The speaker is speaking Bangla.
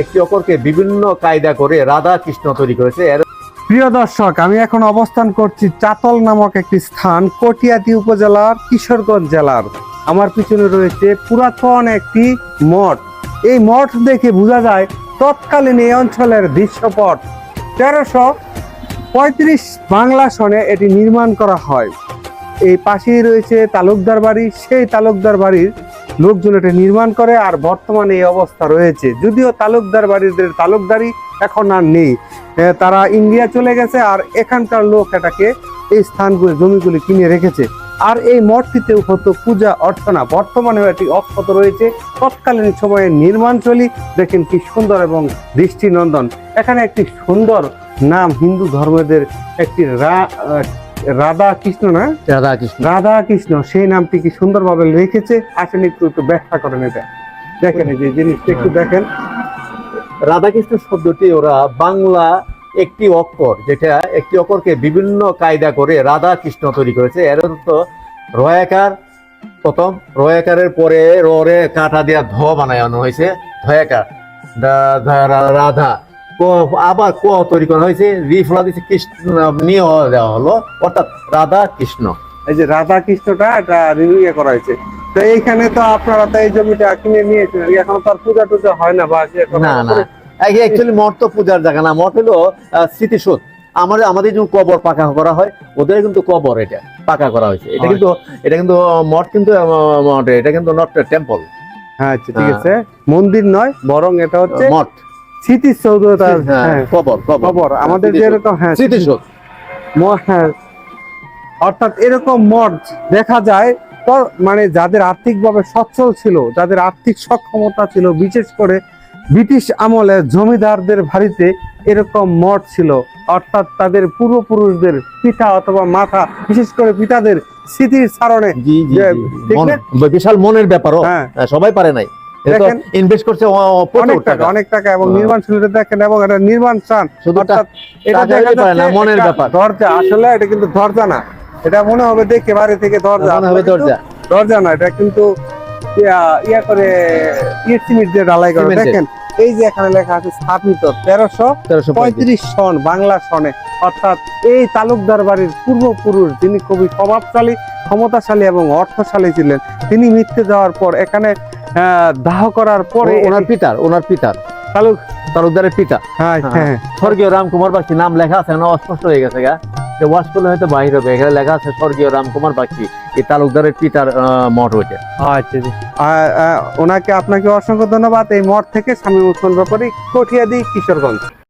একটি অপরকে বিভিন্ন কায়দা করে রাধা কৃষ্ণ তৈরি করেছে। এর প্রিয় দর্শক, আমি এখন অবস্থান করছি চাতল নামক একটি স্থান কটিয়াদি উপজেলার কিশোরগঞ্জ জেলার। আমার পিছনে রয়েছে পুরাতন একটি মঠ। এই মঠ দেখে বোঝা যায়, তৎকালীন এই অঞ্চলের দৃশ্যপট। তেরোশো পঁয়ত্রিশ বাংলা সনে এটি নির্মাণ করা হয়। এই পাশেই রয়েছে তালুকদার বাড়ি, সেই তালুকদার বাড়ির লোকজন এটা নির্মাণ করে আর বর্তমানে এই অবস্থা রয়েছে। যদিও তালুকদার বাড়িদের তালুকদারি এখন আর নেই। তারা ইন্ডিয়া চলে গেছে আর এখানকার লোক এটাকে এই স্থানগুলি, জমিগুলি কিনে রেখেছে। আর এই মঠটিতেও হতো পূজা অর্চনা। বর্তমানেও এটি অক্ষত রয়েছে। তৎকালীন সময়ে নির্মাণ চলি। দেখেন কি সুন্দর এবং দৃষ্টিনন্দন। এখানে একটি সুন্দর নাম হিন্দু ধর্মদের একটি রা- রাধা কৃষ্ণ না? রাধা কৃষ্ণ। রাধা কৃষ্ণ সেই নামটি কি সুন্দরভাবে লিখেছে? আসেন একটু একটু ব্যাখ্যা করেন এটা দেখেন এই যে জিনিসটা একটু দেখেন। রাধা কৃষ্ণ শব্দটি ওরা বাংলা একটি অক্ষর যেটা একটি অক্ষরকে বিভিন্ন কায়দা করে রাধা কৃষ্ণ তৈরি করেছে। এর অর্থ রয়াকার প্রথম রয়াকারের পরে ররে কাটা দিয়া ধ বানানো হয়েছে। ধয়াকার রা- রাধা। আবার ক তৈরি করা হয়েছে রিফলা দিচ্ছে কৃষ্ণ নিয়ে দেওয়া হলো অর্থাৎ রাধা কৃষ্ণ। এই যে রাধা কৃষ্ণটা এটা রিনিউ করা হয়েছে। তো এইখানে তো আপনারা তো এই জমিটা কিনে নিয়েছেন এখন তো আর পূজা টুজা হয় না বা না না। অ্যাকচুয়ালি মঠ তো পূজার জায়গা না মঠ হলো স্মৃতিসৌধ। আমাদের আমাদের যেমন কবর পাকা করা হয় ওদের কিন্তু কবর এটা পাকা করা হয়েছে। এটা কিন্তু এটা কিন্তু মঠ কিন্তু মঠ এটা কিন্তু নট টেম্পল হ্যাঁ আচ্ছা ঠিক আছে। মন্দির নয় বরং এটা হচ্ছে মঠ। স্মৃতিসৌধ হ্যাঁ, হ্যাঁ। কবর কবর। খবর আমাদের যেরকম হ্যাঁ স্মৃতিসৌধ। হ্যাঁ অর্থাৎ এরকম মঠ দেখা যায়। মানে যাদের আর্থিকভাবে সচ্ছল ছিল যাদের আর্থিক সক্ষমতা ছিল বিশেষ করে ব্রিটিশ আমলে জমিদারদের বাড়িতে এরকম মঠ ছিল। অর্থাৎ তাদের পূর্বপুরুষদের পিতা অথবা মাথা বিশেষ করে পিতাদের স্মৃতির না? বিশাল মনের ব্যাপারও। সবাই পারে নাই। দেখেন, ইনভেস্ট করছে অনেক টাকা অনেক টাকা এবং হ্যাঁ। নির্মাণ দেখেন এবং এটা নির্মাণ চান অর্থাৎ এটা দেখা না, মনের ব্যাপার। দরজা আসলে এটা কিন্তু দরজা না। এটা মনে হবে দেখে থেকে দরজা মনে হবে দরজা। দরজা না এটা কিন্তু ইয়া ইয়া করে ইট সিমেন্ট দিয়ে ঢালাই করে। দেখেন এই যে এখানে লেখা আছে স্থাপিত তেরোশো তেরোশো পঁয়ত্রিশ। সন বাংলা সনে। অর্থাৎ এই তালুকদার বাড়ির পূর্বপুরুষ যিনি খুবই প্রভাবশালী ক্ষমতাশালী এবং অর্থশালী ছিলেন তিনি মৃত্যু যাওয়ার পর এখানে দাহ করার পরে ওনার পিতার ওনার পিতার। তালুক তালুকদারের পিতা। হ্যাঁ হ্যাঁ। হ্যাঁ। স্বর্গীয় রামকুমার বাকি নাম লেখা আছে না অস্পষ্ট হয়ে গেছে গা। যে ওয়াশ করলে হয়তো বাহির হবে এখানে লেখা আছে স্বর্গীয় রামকুমার বাকি এই তালুকদারের পিতার মঠ হয়েছে আচ্ছা ওনাকে আপনাকে অসংখ্য ধন্যবাদ। এই মঠ থেকে স্বামী মুসলমান কঠিয়া কঠিয়াদি কিশোরগঞ্জ।